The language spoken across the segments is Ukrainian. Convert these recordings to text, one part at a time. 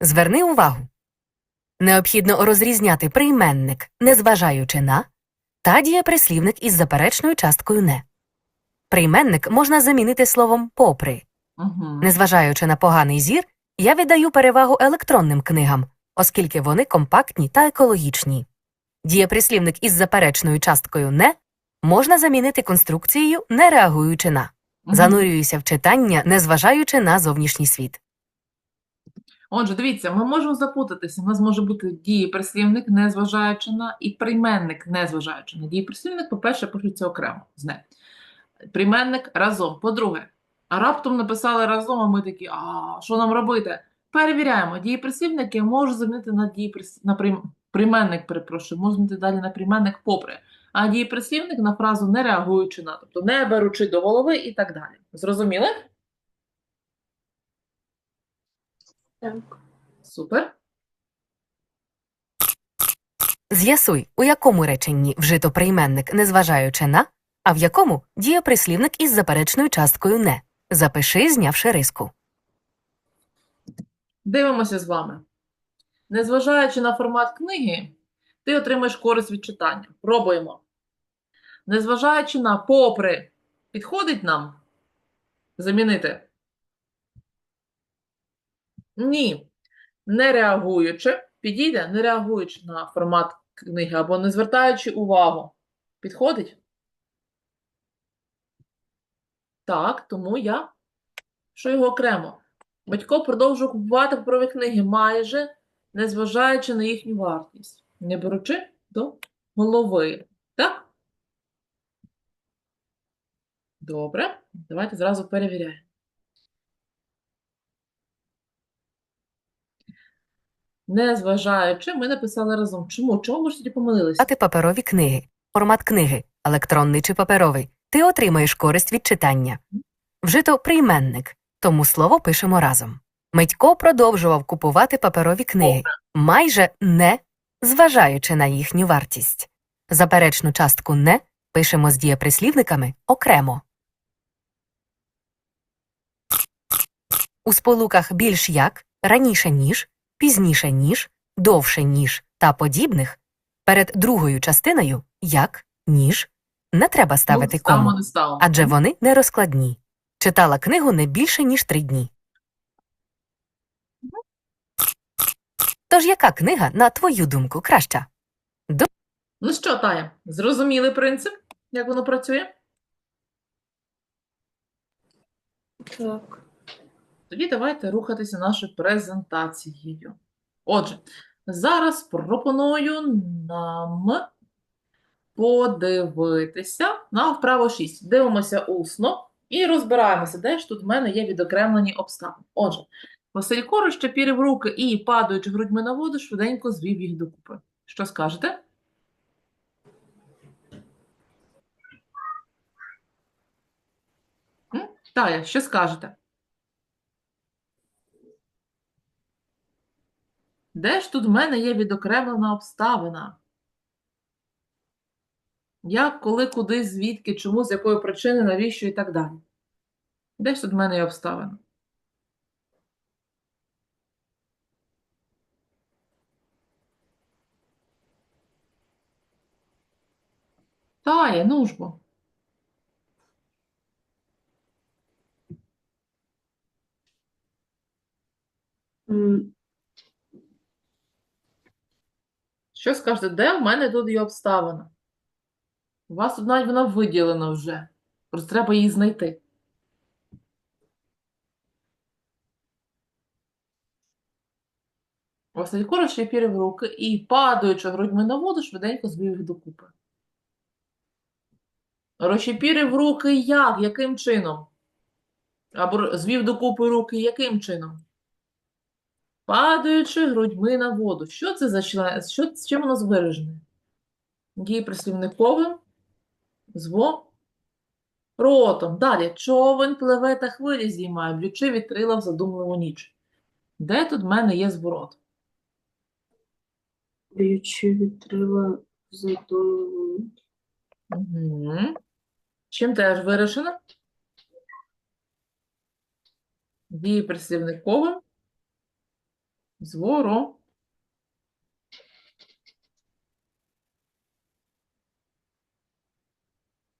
Зверни увагу. Необхідно розрізняти прийменник, незважаючи на, та дієприслівник із заперечною часткою не. Прийменник можна замінити словом попри. Угу. Незважаючи на поганий зір, я віддаю перевагу електронним книгам, оскільки вони компактні та екологічні. Дієприслівник із заперечною часткою не можна замінити конструкцією, не реагуючи на. Занурююся в читання, незважаючи на зовнішній світ. Отже, дивіться, ми можемо запутатися. У нас може бути дієприслівник, незважаючи на, і прийменник, незважаючи на. Дієприслівник, по-перше, пишеться окремо з не. Прийменник разом. По-друге, раптом написали разом, а ми такі, а що нам робити? Перевіряємо. Дієприслівники можу замінити на дієприс... на прийм... прийменник, перепрошую, можу замінити далі на прийменник попри. А дієприслівник на фразу не реагуючи на, тобто не беручи до голови і так далі. Зрозуміли? Так. Супер. З'ясуй, у якому реченні вжито прийменник, незважаючи на, а в якому дієприслівник із заперечною часткою не. Запиши, знявши риску. Дивимося з вами. Незважаючи на формат книги, ти отримаєш користь від читання. Пробуємо. Незважаючи на попри, підходить нам замінити? Ні. Не реагуючи, підійде, не реагуючи на формат книги або не звертаючи увагу. Підходить? Так, тому я що його окремо. Батько продовжує купувати паперові книги майже незважаючи на їхню вартість, не беручи до голови. Так? Добре, давайте зразу перевіряємо. Незважаючи, ми написали разом. Чому? Чому ми ж тоді помилилися? Дати паперові книги. Формат книги електронний чи паперовий. Ти отримаєш користь від читання. Вжито прийменник, тому слово пишемо разом. Митько продовжував купувати паперові книги, майже не зважаючи на їхню вартість. Заперечну частку не пишемо з дієприслівниками окремо. У сполуках більш як, раніше ніж, пізніше ніж, довше ніж та подібних перед другою частиною як, ніж не треба ставити Ну, кому, адже вони не розкладні. Читала книгу не більше, ніж три дні. Тож яка книга, на твою думку, краща? Ну що, Тая, зрозуміли принцип, як воно працює? Так. Тоді давайте рухатися нашою презентацією. Отже, зараз пропоную нам подивитися на вправо 6. Дивимося усно і розбираємося, де ж тут в мене є відокремлені обставини. Отже, Василько розчепірив руки і, падаючи грудьми на воду, швиденько звів їх докупи. Що скажете? Тая, що скажете? Де ж тут в мене є відокремлена обставина? Як, коли, куди, звідки, чому, з якої причини, навіщо і так далі. Де ж тут в мене є обставина? Тає, ну ж. М, Що скажете, де в мене тут є обставина? У вас навіть вона виділена вже. Просто треба її знайти. Василько розчепірив руки і, падаючи грудьми на воду, швиденько звів їх докупи. Розчепірив руки як? Яким чином? Або звів докупи руки яким чином? Падаючи грудьми на воду. Що це за член? Що, з чим воно звиражене? Дієприслівниковим зворотом. Далі. Човен пливе та хвилі здіймає, б'ючи вітрила в задумливу ніч. Де тут в мене є зворот? Б'ючи вітрила задумливо. Угу. Чим теж вирішено? Дієприслівниковим Зворо.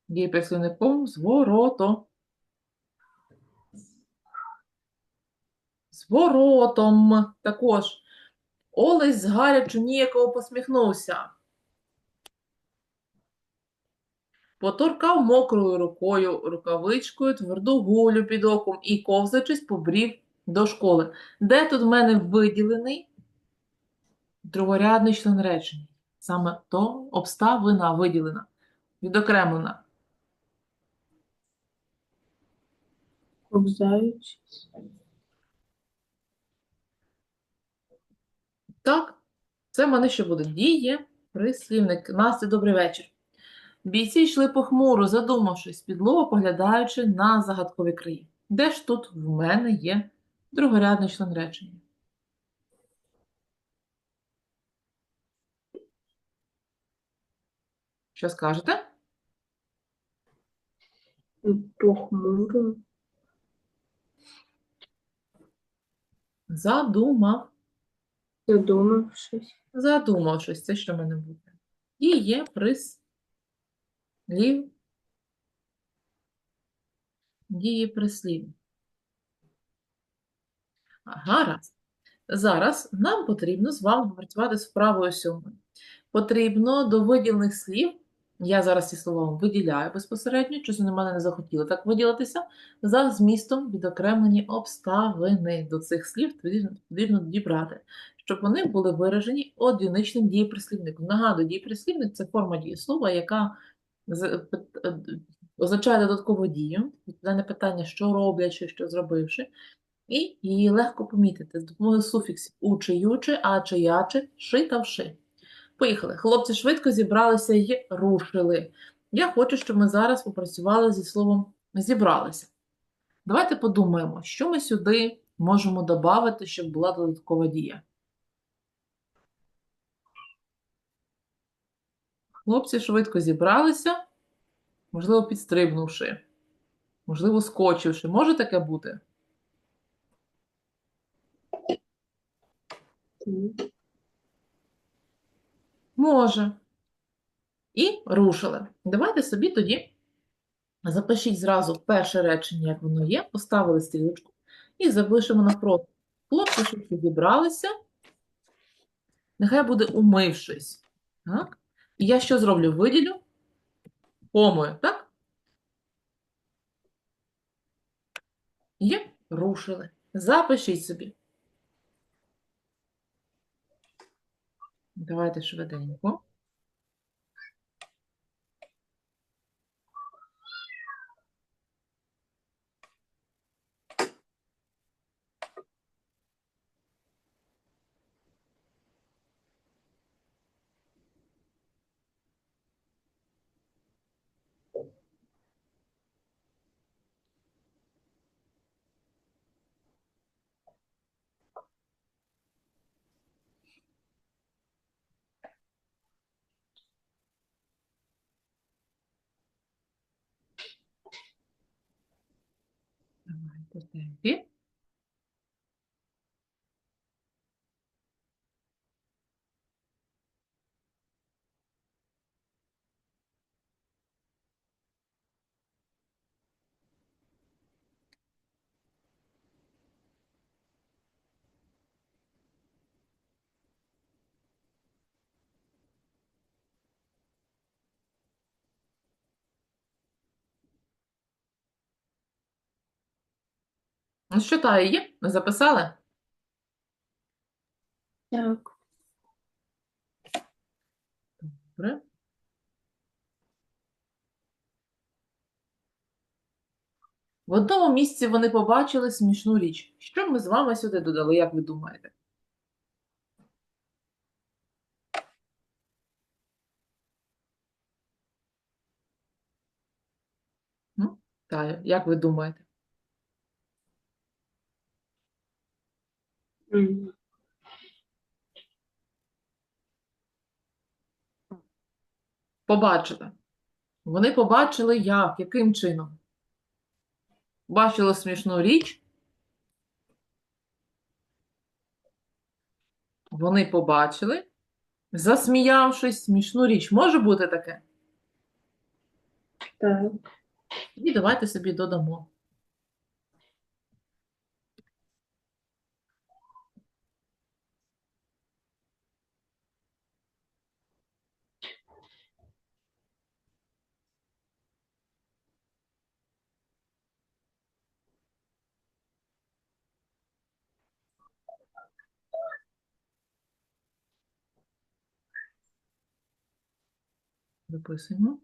Дієприслівником зворото. Зворотом. Також. Олесь згарячу ніяково посміхнувся. Поторкав мокрою рукою рукавичкою тверду гулю під оком і, ковзачись, побрів до школи. Де тут в мене виділений другорядний член речення? Саме то обставина виділена, відокремлена. Ковзаючись. Так, це в мене ще буде діє, прислівник. Насті, добрий вечір. Бійці йшли похмуро, задумавшись, підлого поглядаючи на загадкові краї. Де ж тут в мене є другорядний член речення? Що скажете? Похмуро. Задумав. Задумавшись. Задумавшись, це що в мене буде? Діє прислів. Діє прислів. Гаразд. Зараз нам потрібно з вами попрацювати з вправою сьомою. Потрібно до виділених слів, я зараз ці слова виділяю безпосередньо, щось вони мене не захотіли так виділитися, за змістом відокремлені обставини до цих слів потрібно, дібрати, щоб вони були виражені одиничним дієприслівником. Нагадую, дієприслівник – це форма дієслова, яка пит- е, означає додаткову дію, відповідає на питання, що роблячи, що зробивши, і її легко помітити з допомогою суфіксів у чи ючи, а чи ячи, ши та вши. Поїхали. Хлопці швидко зібралися і рушили. Я хочу, щоб ми зараз попрацювали зі словом зібралися. Давайте подумаємо, що ми сюди можемо додати, щоб була додаткова дія. Хлопці швидко зібралися, можливо, підстрибнувши, можливо, скочивши. Може таке бути? Може. І рушили. Давайте собі тоді запишіть зразу перше речення, як воно є, поставили стрілочку і запишемо навпроти. Хлопці швидко зібралися. Нехай буде умившись. Так? І я що зроблю? Виділю помою, так? Є, рушили. Запишіть собі. Давайте швиденько. Давайте в Ну що, та є? Записали? Так. Добре. В одному місці вони побачили смішну річ. Що ми з вами сюди додали, як ви думаєте? Таю, як ви думаєте? Побачили. Вони побачили як, яким чином? Бачили смішну річ Вони побачили, засміявшись, смішну річ. Може бути таке? Так. І давайте собі додамо. Записуємо.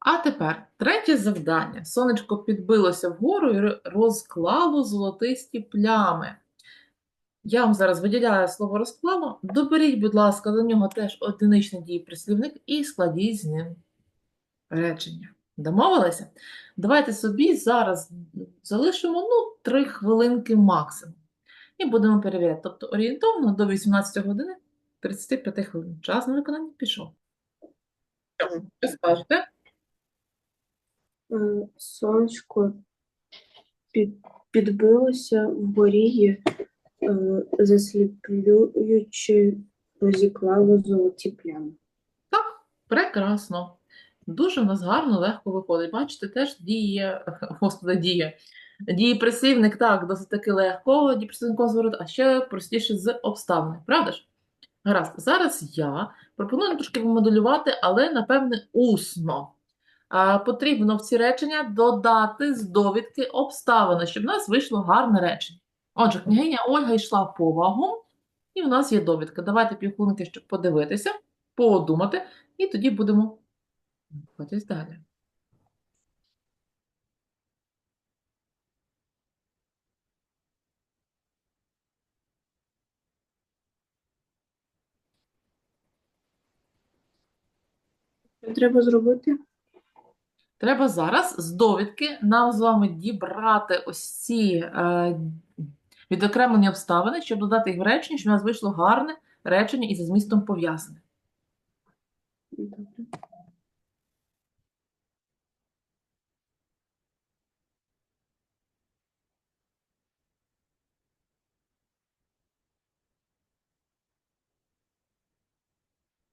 А тепер третє завдання. Сонечко підбилося вгору і розклало золотисті плями. Я вам зараз виділяю слово розклало. Доберіть, будь ласка, до нього теж одиничний дієприслівник і складіть з ним речення. Домовилися? Давайте собі зараз залишимо ну, 3 хвилинки максимум. І будемо перевіряти. Тобто орієнтовно до 18 години 35 хвилин. Час на виконання пішов. Що скажете? Е, Сонечко під, підбилося вгорі, і, е, засліплюючи, розіклало золоті плями. Так, прекрасно. Дуже в нас гарно, легко виходить. Бачите, теж діє, господи, діє. Дієприслівник, так, досить таки легко, дієприслівниковий зворот, а ще простіше з обставини, правда ж? Гаразд, зараз я пропоную трошки помоделювати, але, напевне, усно. Потрібно в ці речення додати з довідки обставини, щоб в нас вийшло гарне речення. Отже, княгиня Ольга йшла по вагу, і в нас є довідка. Давайте півхвилинки, щоб подивитися, подумати, і тоді будемо рухатись далі. Треба зробити? Треба зараз з довідки нам з вами дібрати ось ці е, відокремлені обставини, щоб додати їх в речення, щоб у нас вийшло гарне речення і за змістом пов'язане.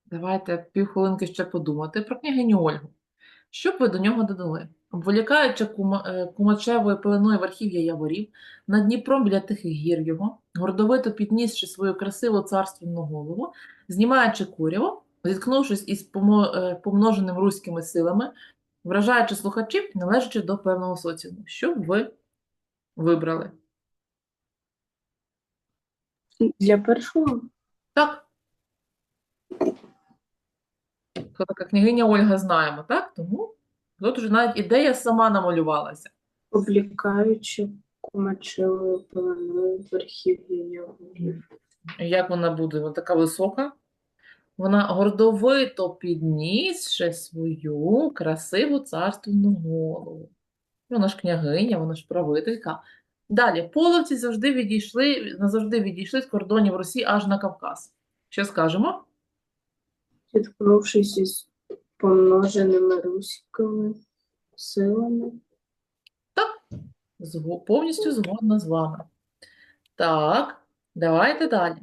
Давайте півхвилинки ще подумати про княгиню Ольгу. Що б ви до нього додали? Обволікаючи е, кумачевою пеленою верхів'я яворів, над Дніпром біля тихих гір його, гордовито піднісши свою красиву царственну голову, знімаючи куряво, зіткнувшись із е, помноженим руськими силами, вражаючи слухачів, і належачи до певного соціуму. Що б ви вибрали? Для першого Так. Хто така княгиня Ольга знаємо, так? Тому тут вже навіть ідея сама намалювалася. облікаючи кумачевою пеленою верхів'я яворів. Як вона буде? Вона така висока. Вона гордовито піднісши свою красиву царственну голову. Вона ж княгиня, вона ж правителька. Далі, половці завжди відійшли, назавжди відійшли з кордонів Росії аж на Кавказ. Що скажемо? Зіткнувшись із помноженими руськими силами, Зго- Повністю згодна з вами. Так, давайте далі.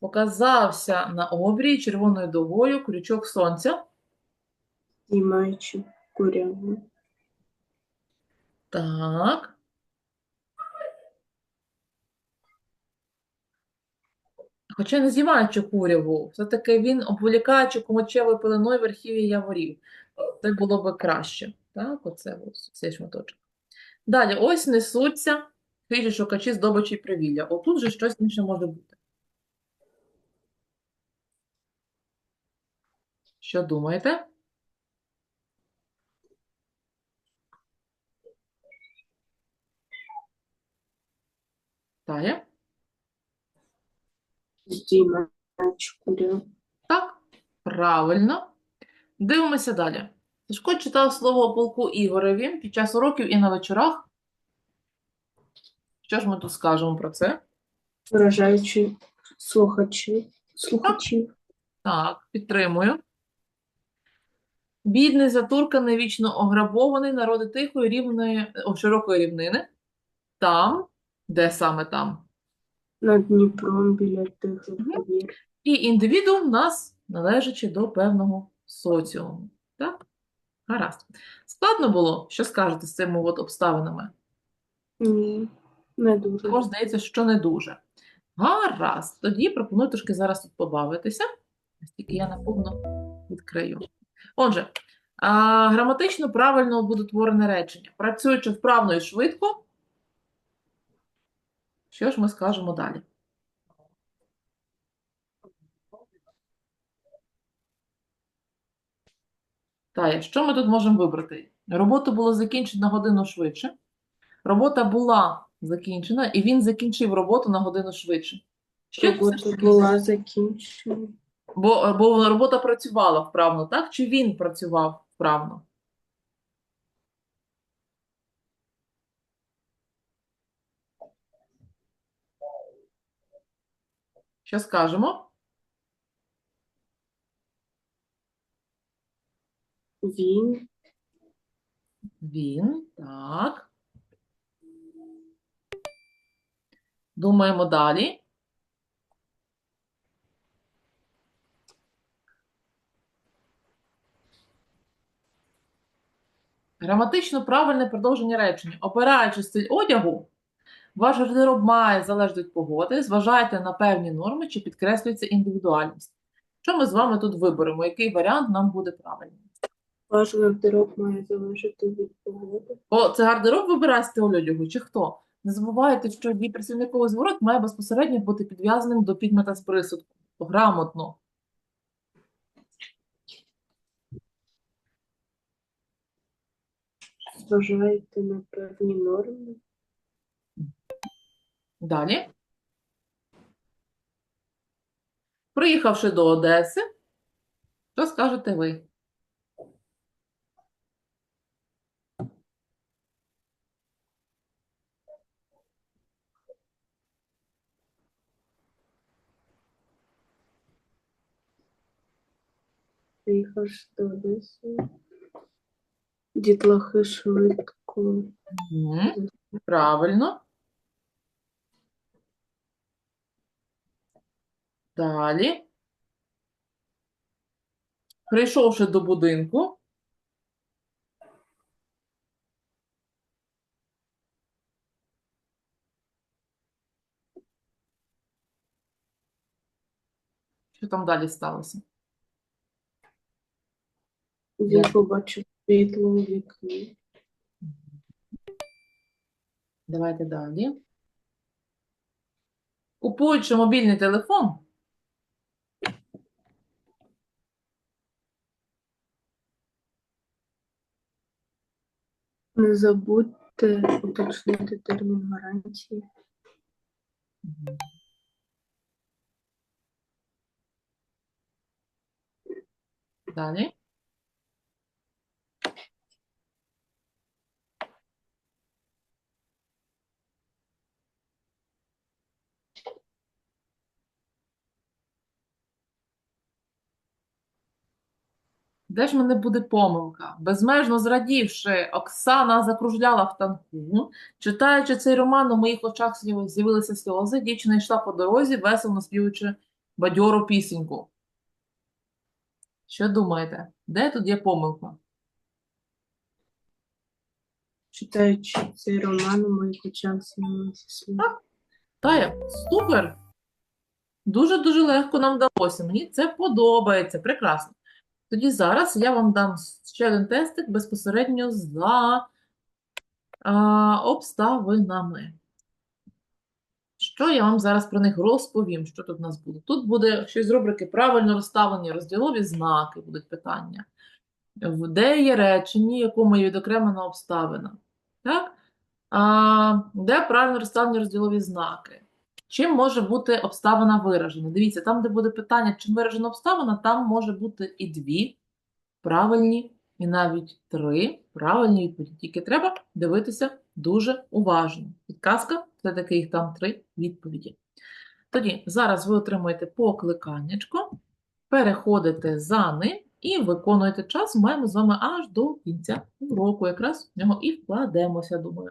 Показався на обрії червоною дугою крючок сонця. знімаючи куряву. Так. Хоча не зіваючи куряву, все-таки він обволікаючи кумачевою пеленою верхів'я яворів. Це було би краще. Так, оце ось цей шматочок. Далі, ось несуться хижі шукачі здобичі привілля. Отут же щось інше може бути. Що думаєте? Тая? Здійма Так, правильно. Дивимося далі. Сашко читав слово о полку Ігореві під час уроків і на вечорах. Що ж ми тут скажемо про це? Вражаючи слухачів. Слухачів. Так, підтримую. Бідний, затурканий, вічно ограбований, народи тихої, рівної, о, широкої рівнини. Там, де саме там. Над Дніпром біля тихих Мгм. І індивідуум нас належачи до певного соціуму. Так? Гаразд. Складно було? Що скажете з цими от обставинами? Ні, не дуже. Також здається, що не дуже. Гаразд. Тоді пропоную трошки зараз тут побавитися. Ось Тільки я наповно відкрию. Отже, а, граматично правильно буде творене речення. Працюючи вправно і швидко, що ж ми скажемо далі? Тая, що ми тут можемо вибрати? Роботу було закінчено на годину швидше. Робота була закінчена, і він закінчив роботу на годину швидше. Що Робота була закінчена. Бо, бо робота працювала вправно, так? Чи він працював вправно? Що скажемо? Він Він, так. Думаємо далі. Граматично правильне продовження речення. Опираючи стиль одягу, ваш гардероб має залежати від погоди, зважайте на певні норми чи підкреслюється індивідуальність. Що ми з вами тут виберемо? Який варіант нам буде правильним? ваш гардероб має залежати від погоди. О, це гардероб вибирає стиль одягу, чи хто? Не забувайте, що дій працівниковий зворот має безпосередньо бути підв'язаним до підмета з присудку. Грамотно. Зважаєте на певні норми. Далі. Приїхавши до Одеси, що скажете ви? Приїхавши до Одеси. Дітлахи швидко. Мгм. Правильно. Далі. Прийшовши до будинку, що там далі сталося? Так. побачив світло у вікні. Давайте далі. Купуючи мобільний телефон, Не забудьте уточнити термін гарантії. далі. Де ж мене буде помилка? Безмежно зрадівши, Оксана закружляла в танку. Читаючи цей роман, у моїх очах з'явилися сльози. Дівчина йшла по дорозі, весело співаючи бадьору пісеньку. Що думаєте? Де тут є помилка? Читаючи цей роман, у моїх очах з'явилися сльози. Тая, супер! Дуже-дуже легко нам вдалося. Мені це подобається. Прекрасно. Тоді зараз я вам дам ще один тестик безпосередньо за а, обставинами. Що я вам зараз про них розповім? Що тут у нас буде? Тут буде щось з рубрики правильно розставлені розділові знаки, будуть питання. Де є речення, якому є відокремлена обставина? Так? А, де правильно розставлені розділові знаки? Чим може бути обставина виражена? Дивіться, там, де буде питання, чим виражена обставина, там може бути і дві правильні, і навіть три правильні відповіді. Тільки треба дивитися дуже уважно. Підказка це таки їх там три відповіді. Тоді зараз ви отримуєте покликаннячко, переходите за ним і виконуєте час. Маємо з вами аж до кінця уроку. Якраз в нього і вкладемося, думаю.